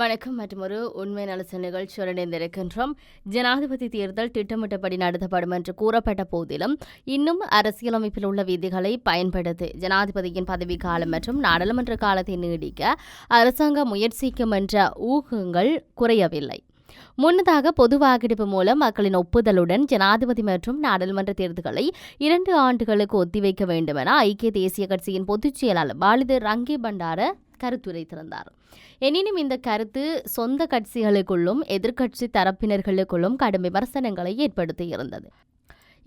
வணக்கம் மற்றும் ஒரு உண்மை நலச நிகழ்ச்சியுடன் இணைந்திருக்கின்றோம். ஜனாதிபதி தேர்தல் திட்டமிட்டபடி நடத்தப்படும் என்று கூறப்பட்ட போதிலும் இன்னும் அரசியலமைப்பில் உள்ள விதிகளை பயன்படுத்தி ஜனாதிபதியின் பதவிக்காலம் மற்றும் நாடாளுமன்ற காலத்தை நீடிக்க அரசாங்கம் முயற்சிக்கும் என்ற ஊகங்கள் குறையவில்லை. முன்னதாக பொது வாக்கெடுப்பு மூலம் மக்களின் ஒப்புதலுடன் ஜனாதிபதி மற்றும் நாடாளுமன்ற தேர்தல்களை இரண்டு ஆண்டுகளுக்கு ஒத்திவைக்க வேண்டும் என ஐக்கிய தேசிய கட்சியின் பொதுச் செயலாளர் பாலித ரங்கே பண்டார கருத்துரைத்திருந்தார். எனினும் இந்த கருத்து சொந்த கட்சிகளுக்குள்ளும் எதிர்க்கட்சி தரப்பினர்களுக்குள்ளும் கடும் விமர்சனங்களை ஏற்படுத்தியிருந்தது.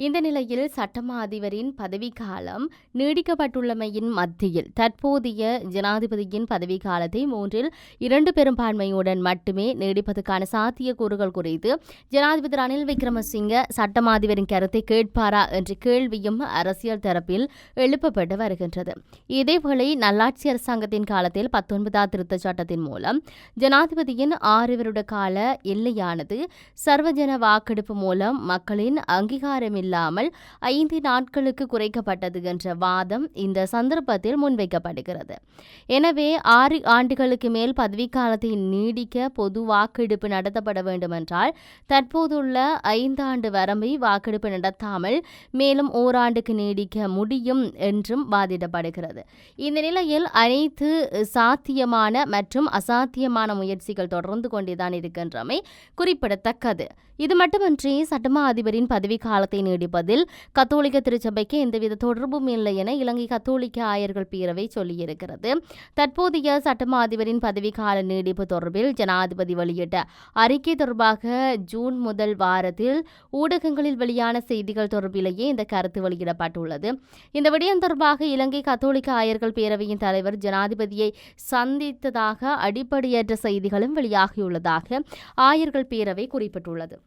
இந்த நிலையில் சட்டமா அதிபரின் பதவிக்காலம் நீடிக்கப்பட்டுள்ளமையின் மத்தியில் தற்போதைய ஜனாதிபதியின் பதவிக்காலத்தை மூன்றில் இரண்டு பெரும்பான்மையுடன் மட்டுமே நீடிப்பதற்கான சாத்தியக்கூறுகள் குறித்து ஜனாதிபதி ரணில் விக்ரமசிங்க சட்டமா அதிபரின் கருத்தை கேட்பாரா என்ற கேள்வியும் அரசியல் தரப்பில் எழுப்பப்பட்டு வருகின்றது. இதேவேளை நல்லாட்சி அரசாங்கத்தின் காலத்தில் பத்தொன்பதாம் திருத்தச் சட்டத்தின் மூலம் ஜனாதிபதியின் ஆறு வருட கால எல்லையானது சர்வஜன வாக்கெடுப்பு மூலம் மக்களின் அங்கீகாரமில்லை இல்லாமல் ஐந்து நாட்களுக்கு குறைக்கப்பட்டது என்ற வாதம் இந்த சந்தர்ப்பத்தில் முன்வைக்கப்படுகிறது. எனவே ஆறு ஆண்டுகளுக்கு மேல் பதவிக்காலத்தை நீடிக்க பொது வாக்கெடுப்பு நடத்தப்பட வேண்டுமென்றால் தற்போதுள்ள ஐந்தாண்டு வரம்பை வாக்கெடுப்பு நடத்தாமல் மேலும் ஓராண்டுக்கு நீடிக்க முடியும் என்றும் வாதிடப்படுகிறது. இந்த நிலையில் அனைத்து சாத்தியமான மற்றும் அசாத்தியமான முயற்சிகள் தொடர்ந்து கொண்டேதான் இருக்கின்றமை குறிப்பிடத்தக்கது. இது மட்டுமின்றி சட்டமா அதிபரின் பதவிக்காலத்தை நீடி நீடிப்பதில் கத்தோலிக்க திருச்சபைக்கு எந்தவித தொடர்பும் இல்லை என இலங்கை கத்தோலிக்க ஆயர்கள் பேரவை சொல்லியிருக்கிறது. தற்போதைய சட்டமா அதிபரின் பதவிக்கால நீடிப்பு தொடர்பில் ஜனாதிபதி வெளியிட்ட அறிக்கை தொடர்பாக ஜூன் முதல் வாரத்தில் ஊடகங்களில் வெளியான செய்திகள் தொடர்பிலேயே இந்த கருத்து வெளியிடப்பட்டுள்ளது. இந்த விடயம் தொடர்பாக இலங்கை கத்தோலிக்க ஆயர்கள் பேரவையின் தலைவர் ஜனாதிபதியை சந்தித்ததாக அடிப்படையற்ற செய்திகளும் வெளியாகியுள்ளதாக ஆயர்கள் பேரவை குறிப்பிட்டுள்ளது.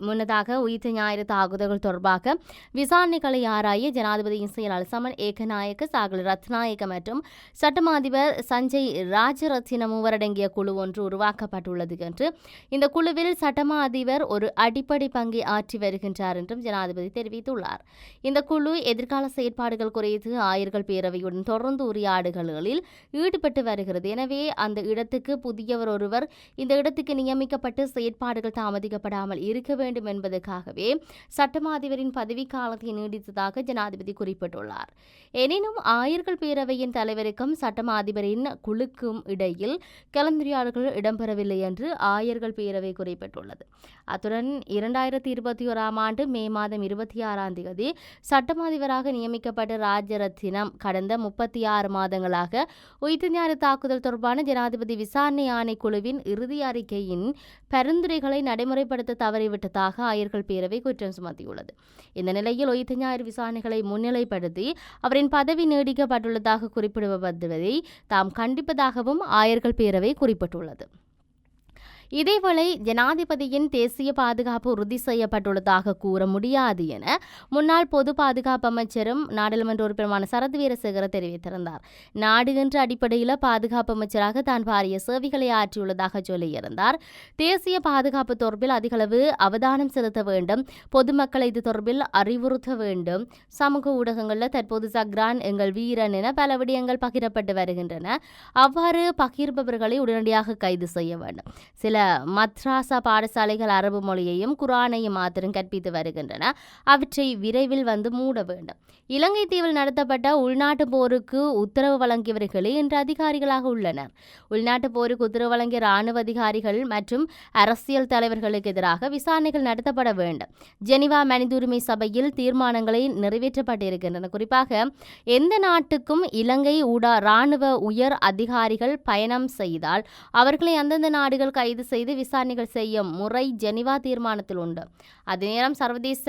முன்னதாக உயிர்த்த ஞாயிறு தாக்குதல்கள் தொடர்பாக விசாரணைகளை ஆராய ஜனாதிபதியின் செயலாளர் சமன் ஏகநாயக்க சாகல் ரத்நாயக்க மற்றும் சட்டமா அதிபர் சஞ்சய் ராஜரத்தின மூவரடங்கிய குழு ஒன்று உருவாக்கப்பட்டுள்ளது என்று இந்த குழுவில் சட்டமா அதிபர் ஒரு அடிப்படை பங்கை ஆற்றி வருகின்றார் என்றும் ஜனாதிபதி தெரிவித்துள்ளார். இந்த குழு எதிர்கால செயற்பாடுகள் குறித்து ஆயர்கள் பேரவையுடன் தொடர்ந்து உரையாடுகளில் ஈடுபட்டு வருகிறது. எனவே அந்த இடத்துக்கு புதியவர் ஒருவர் இந்த இடத்துக்கு நியமிக்கப்பட்டு செயற்பாடுகள் தாமதிக்கப்படாமல் இருக்க வேண்டும் என்பதற்காகவே சட்டமா அதிபரின் பதவிக்காலத்தை நீடித்ததாக ஜனாதிபதி குறிப்பிட்டுள்ளார். எனினும் ஆயர்கள் பேரவையின் தலைவருக்கும் சட்டமா அதிபரின் குழுக்கும் இடையில் கலந்துரையாடல்கள் இடம்பெறவில்லை என்று ஆயர்கள் பேரவை குறிப்பிட்டுள்ளது. அத்துடன் இரண்டாயிரத்தி இருபத்தி ஓராம் ஆண்டு மே மாதம் இருபத்தி ஆறாம் தேதி சட்டமாதிபராக நியமிக்கப்பட்ட ராஜரத்தினம் கடந்த முப்பத்தி ஆறு மாதங்களாக உயிர்த்துஞாறு தாக்குதல் தொடர்பான ஜனாதிபதி விசாரணை ஆணைக்குழுவின் இறுதி அறிக்கையின் பரிந்துரைகளை நடைமுறைப்படுத்த தவறிவிட்டது. தவறிவிட்டதாக ஆயர்கள் பேரவை குற்றம் சுமத்தியுள்ளது. இந்த நிலையில் ஒய்த ஞாயிறு விசாரணைகளை முன்னிலைப்படுத்தி அவரின் பதவி நீடிக்கப்பட்டுள்ளதாக குறிப்பிடுவதை தாம் கண்டிப்பதாகவும் ஆயர்கள் பேரவை குறிப்பிட்டுள்ளது. இதேவேளை ஜனாதிபதியின் தேசிய பாதுகாப்பு உறுதி செய்யப்பட்டுள்ளதாக கூற முடியாது என முன்னாள் பொது பாதுகாப்பு அமைச்சரும் நாடாளுமன்ற உறுப்பினருமான சரத் வீரசேகர தெரிவித்திருந்தார். நாடு என்ற அடிப்படையில் பாதுகாப்பு அமைச்சராக தான் பாரிய சேவைகளை ஆற்றியுள்ளதாக சொல்லியிருந்தார். தேசிய பாதுகாப்பு தொடர்பில் அதிகளவு அவதானம் செலுத்த வேண்டும் பொதுமக்களை இது தொடர்பில் அறிவுறுத்த வேண்டும் சமூக ஊடகங்களில் தற்போது சக்ரான் எங்கள் வீரன் என பல விடயங்கள் பகிரப்பட்டு வருகின்றன. அவ்வாறு பகிர்பவர்களை உடனடியாக கைது செய்ய வேண்டும். சில மத்ராசா பாடசாலைகள் அரபு மொழியையும் குரானையும் மாத்திரம் கற்பித்து வருகின்றன. அவற்றை விரைவில் வந்து மூட வேண்டும். இலங்கை தீவில் நடத்தப்பட்ட உள்நாட்டு போருக்கு உத்தரவு வழங்கியவர்களே இன்று அதிகாரிகளாக உள்ளனர். உள்நாட்டு போருக்கு உத்தரவு வழங்கிய இராணுவ அதிகாரிகள் மற்றும் அரசியல் தலைவர்களுக்கு எதிராக விசாரணைகள் நடத்தப்பட வேண்டும். ஜெனிவா மனித உரிமை சபையில் தீர்மானங்களை நிறைவேற்றப்பட்டிருக்கின்றன. குறிப்பாக எந்த நாட்டுக்கும் இலங்கை ஊடா இராணுவ உயர் அதிகாரிகள் பயணம் செய்தால் அவர்களை அந்தந்த நாடுகள் கைது செய்து விசாரணைகள் செய்யும் முறை ஜெனிவா தீர்மானத்தில் உண்டு. அதே நேரம் சர்வதேச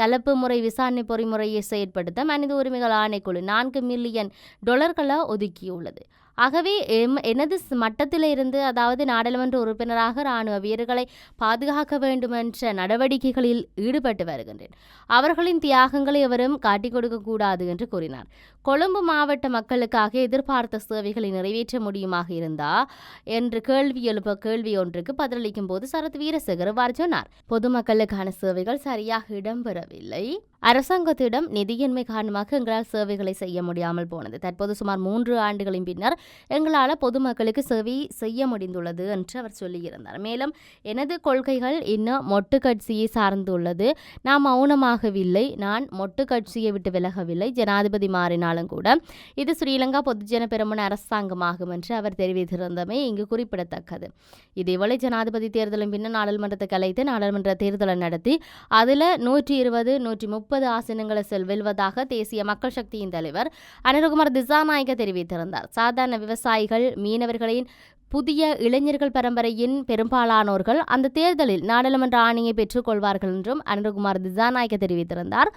கலப்பு முறை விசாரணை பொறிமுறையை செயற்படுத்த மனித உரிமைகள் ஆணைக்குழு நான்கு மில்லியன் டொலர்களை ஒதுக்கியுள்ளது. ஆகவே எம் எனது மட்டத்தில் இருந்து அதாவது நாடாளுமன்ற உறுப்பினராக இராணுவ வீரர்களை பாதுகாக்க வேண்டுமென்ற நடவடிக்கைகளில் ஈடுபட்டு வருகின்றேன். அவர்களின் தியாகங்களை எவரும் காட்டிக் கொடுக்கக்கூடாது என்று கூறினார். கொழும்பு மாவட்ட மக்களுக்காக எதிர்பார்த்த சேவைகளை நிறைவேற்ற முடியுமாக இருந்தா? என்று கேள்வி எழுப்ப கேள்வி ஒன்றுக்கு பதிலளிக்கும் போது சரத் வீரசேகர் இவ்வாறு சொன்னார். பொதுமக்களுக்கான சேவைகள் சரியாக இடம்பெறவில்லை. அரசாங்கத்திடம் நிதியின்மை காரணமாக எங்களால் சேவைகளை செய்ய முடியாமல் போனது. தற்போது சுமார் மூன்று ஆண்டுகளின் பின்னர் எங்களால் பொதுமக்களுக்கு சேவை செய்ய முடிந்துள்ளது என்று அவர் சொல்லியிருந்தார். மேலும் எனது கொள்கைகள் இன்னும் மொட்டு கட்சியை சார்ந்துள்ளது. நான் மௌனமாகவில்லை. நான் மொட்டு கட்சியை விட்டு விலகவில்லை. ஜனாதிபதி மாறினாலும் கூட இது ஸ்ரீலங்கா பொதுஜன பெருமன அரசாங்கமாகும் என்று அவர் தெரிவித்திருந்தமை இங்கு குறிப்பிடத்தக்கது. இதேவேளை ஜனாதிபதி தேர்தலின் பின்னர் நாடாளுமன்றத்தை கலைத்து நாடாளுமன்ற தேர்தலை நடத்தி அதில் நூற்றி இருபது நூற்றி முப்பது ஆசனங்களை செல் வெல்வதாக தேசிய மக்கள் சக்தியின் தலைவர் அனிருகுமார் திசாநாயக்க தெரிவித்திருந்தார். சாதாரண விவசாயிகள் மீனவர்களின் புதிய இளைஞர்கள் பரம்பரையின் பெரும்பாலானோர்கள் அந்த தேர்தலில் நாடாளுமன்ற ஆணையை பெற்றுக்கொள்வார்கள் என்றும் அனுரகுமார் திசாநாயக்க தெரிவித்திருந்தார்.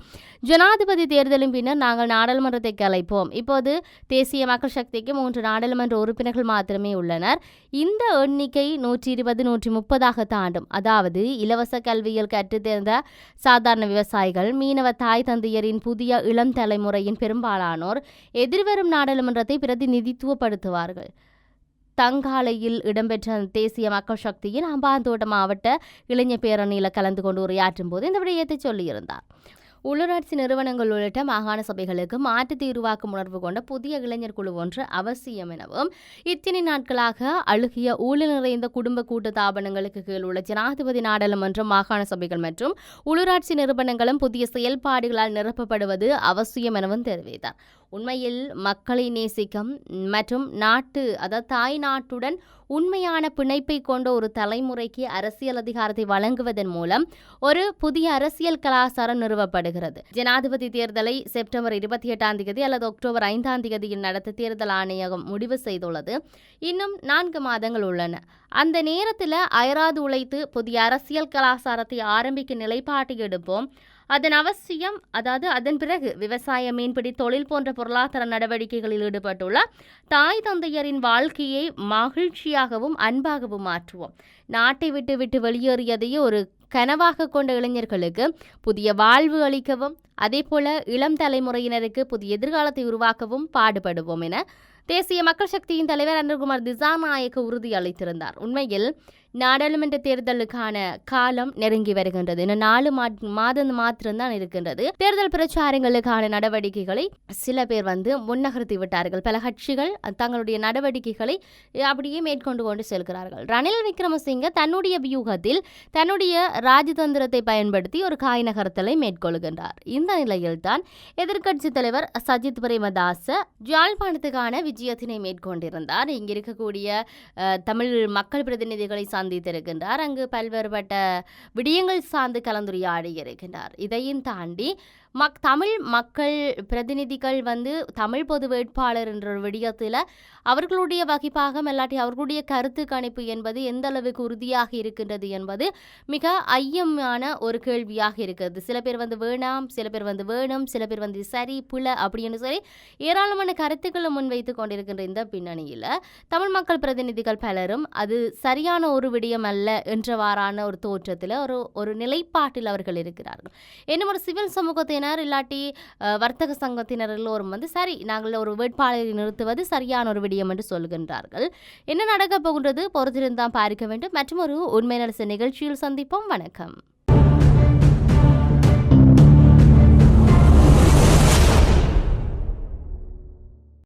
ஜனாதிபதி தேர்தலின் பின்னர் நாங்கள் நாடாளுமன்றத்தை கலைப்போம் இப்போது தேசிய மக்கள் சக்திக்கு மூன்று நாடாளுமன்ற உறுப்பினர்கள் மாத்திரமே உள்ளனர். இந்த எண்ணிக்கை நூற்றி இருபது நூற்றி முப்பதாக தாண்டும். அதாவது இலவச கல்வியில் கற்றுத்தேர்ந்த சாதாரண விவசாயிகள் மீனவ தாய் தந்தையரின் புதிய இளம் தலைமுறையின் பெரும்பாலானோர் எதிர்வரும் நாடாளுமன்றத்தை பிரதிநிதித்துவப்படுத்துவார்கள். தங்காலையில் இடம்பெற்ற தேசிய மக்கள் சக்தியின் அம்பாந்தோட்ட மாவட்ட இளைஞர் பேரணியில் கலந்து கொண்டு உரையாற்றும் போது இந்த விடயத்தை சொல்லியிருந்தார். உள்ளூராட்சி நிறுவனங்கள் உள்ளிட்ட மாகாண சபைகளுக்கு மாற்று தீர்வாக்கும் உணர்வு கொண்ட புதிய இளைஞர் குழு ஒன்று அவசியம் எனவும் இத்தனை நாட்களாக அழுகிய ஊழல் நிறைந்த குடும்ப கூட்டு தாபனங்களுக்கு கீழ் உள்ள ஜனாதிபதி நாடாளுமன்றம் மாகாண சபைகள் மற்றும் உள்ளூராட்சி நிறுவனங்களும் புதிய செயல்பாடுகளால் நிரப்பப்படுவது அவசியம் எனவும் தெரிவித்தார். உண்மையில் மக்களை நேசிக்கும் மற்றும் நாட்டு அதாவது தாய் நாட்டுடன் உண்மையான பிணைப்பை கொண்ட ஒரு தலைமுறைக்கு அரசியல் அதிகாரத்தை வழங்குவதன் மூலம் ஒரு புதிய அரசியல் கலாச்சாரம் நிறுவப்படுகிறது. ஜனாதிபதி தேர்தலை செப்டம்பர் இருபத்தி எட்டாம் தேதி அல்லது அக்டோபர் ஐந்தாம் தேதியில் நடத்த தேர்தல் ஆணையகம் முடிவு செய்துள்ளது. இன்னும் நான்கு மாதங்கள் உள்ளன. அந்த நேரத்தில் அயராது உழைத்து புதிய அரசியல் கலாச்சாரத்தை ஆரம்பிக்க நிலைப்பாட்டை எடுப்போம். அதன் அவசியம் அதாவது அதன் பிறகு விவசாய மீன்பிடி தொழில் போன்ற பொருளாதார நடவடிக்கைகளில் ஈடுபட்டுள்ள தாய் தந்தையரின் வாழ்க்கையை மகிழ்ச்சியாகவும் அன்பாகவும் மாற்றுவோம். நாட்டை விட்டு விட்டு வெளியேறியதையே ஒரு கனவாக கொண்ட இளைஞர்களுக்கு புதிய வாழ்வு அளிக்கவும் அதேபோல இளம் தலைமுறையினருக்கு புதிய எதிர்காலத்தை உருவாக்கவும் பாடுபடுவோம் என தேசிய மக்கள் சக்தியின் தலைவர் அனுர்குமார் திசாநாயக்க உறுதி அளித்திருந்தார். உண்மையில் நாடாளுமன்ற தேர்தலுக்கான காலம் நெருங்கி வருகின்றது. இன்னும் நாலு மாதம் மாத்திரம்தான் இருக்கின்றது. தேர்தல் பிரச்சாரங்களுக்கான நடவடிக்கைகளை சில பேர் வந்து முன்னகர்த்தி விட்டார்கள். பல கட்சிகள் தங்களுடைய நடவடிக்கைகளை அப்படியே மேற்கொண்டு கொண்டு செல்கிறார்கள். ரணில் விக்ரமசிங்க தன்னுடைய வியூகத்தில் தன்னுடைய ராஜதந்திரத்தை பயன்படுத்தி ஒரு காய் நகர்த்தலை மேற்கொள்கின்றார். இந்த நிலையில்தான் எதிர்க்கட்சி தலைவர் சஜித் பிரேமதாச ஜாழ்பாணத்துக்கான விஜயத்தினை மேற்கொண்டிருந்தார். இங்கிருக்கக்கூடிய தமிழ் மக்கள் பிரதிநிதிகளை சந்தித்திருக்கின்றார் அங்கு பல்வேறுபட்ட விடயங்கள் சார்ந்து கலந்துரையாடி இருக்கின்றார் இதையும் தாண்டி மக் தமிழ் மக்கள் பிரதிநிதிகள் வந்து தமிழ் பொது வேட்பாளர் என்ற ஒரு விடயத்தில் அவர்களுடைய வகிப்பாகம் இல்லாட்டி அவர்களுடைய கருத்து கணிப்பு என்பது எந்த அளவுக்கு உறுதியாக இருக்கின்றது என்பது மிக ஐயமான ஒரு கேள்வியாக இருக்கிறது. சில பேர் வந்து வேணாம் சில பேர் வந்து வேணும் சில பேர் வந்து சரி புல அப்படின்னு சொல்லி ஏராளமான கருத்துக்களை முன்வைத்து கொண்டிருக்கின்ற இந்த பின்னணியில் தமிழ் மக்கள் பிரதிநிதிகள் பலரும் அது சரியான ஒரு விடயம் அல்ல என்றவாறான ஒரு தோற்றத்தில் ஒரு ஒரு நிலைப்பாட்டில் அவர்கள் இருக்கிறார்கள். இன்னும் ஒரு சிவில் சமூகத்தினர் இல்லாட்டி வர்த்தக சங்கத்தினர் எல்லோரும் வந்து சரி நாங்கள் ஒரு வேட்பாளரை நிறுத்துவது சரியான ஒரு விடயம் என்று சொல்கின்றார்கள். என்ன நடக்கப் போகின்றது? பொறுத்திருந்தான் பார்க்க வேண்டும். மற்றும் ஒரு உண்மை நலச நிகழ்ச்சியில் சந்திப்போம். வணக்கம்.